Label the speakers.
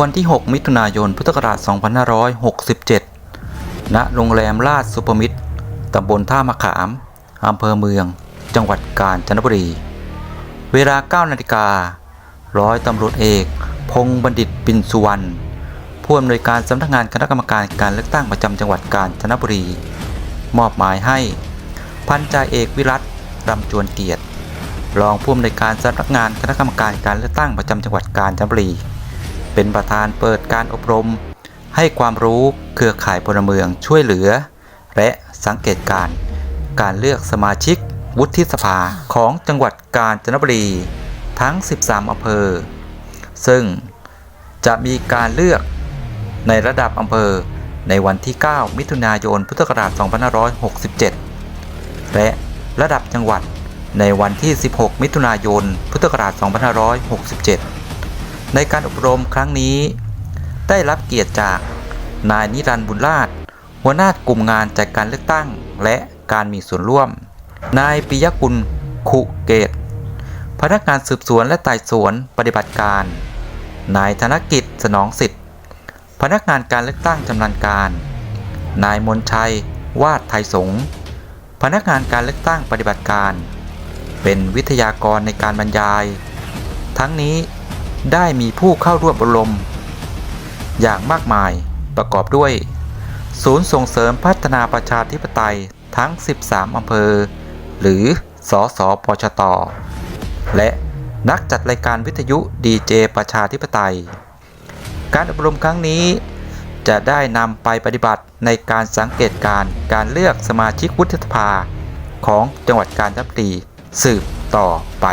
Speaker 1: วันที่ 6 มิถุนายน พุทธศักราช 2567 ณ โรงแรมลาดสุปมิตร ตำบลท่ามะขาม อำเภอเมือง จังหวัดกาญจนบุรี เวลา 9 นาฬิกา ร้อยตำรวจเอก พงษ์บัณฑิตปินสุวรรณ ผู้อำนวยการสำนักงานคณะกรรมการการเลือกตั้งประจำจังหวัดกาญจนบุรี มอบหมายให้ พันจ่าเอกวิรัตรำจวนเกียรติ รองผู้อำนวยการสำนักงานคณะกรรมการการเลือกตั้งประจำจังหวัดกาญจนบุรี เป็นประธานเปิดการอบรม ให้ความรู้เครือข่ายพลเมืองช่วยเหลือ และสังเกตการ การเลือกสมาชิกวุฒิสภาของจังหวัดกาญจนบุรีทั้ง 13 อำเภอ ซึ่งจะมีการเลือกในระดับอำเภอในวันที่ 9 มิถุนายน พุทธศักราช 2567 และระดับจังหวัดในวันที่ 16 มิถุนายน พุทธศักราช 2567 ในการอบรมครั้งนี้ ได้รับเกียรติจากนายนิรันดร์บุญราชหัวหน้ากลุ่มงานจัดการเลือกตั้ง และการมีส่วนร่วม นายปิยกุลขุเกต พนักงานสืบสวนและไต่สวนปฏิบัติการ นายธนกิจสนองสิทธิ์ พนักงานการเลือกตั้งชำนาญการ นายมนชัย วาดไทยสงพนักงานการเลือกตั้งปฏิบัติการ เป็นวิทยากรในการบรรยาย ทั้งนี้ ได้มีผู้เข้าร่วมอบรม อย่างมากมายประกอบด้วย ศูนย์ส่งเสริมพัฒนาประชาธิปไตยทั้ง 13 อำเภอ หรือ สสปชต และนักจัดรายการวิทยุดีเจประชาธิปไตย การอบรมครั้งนี้ จะได้นำไปปฏิบัติในการสังเกตการณ์การเลือกสมาชิกวุฒิสภาของจังหวัดกาญจนบุรีสืบต่อไป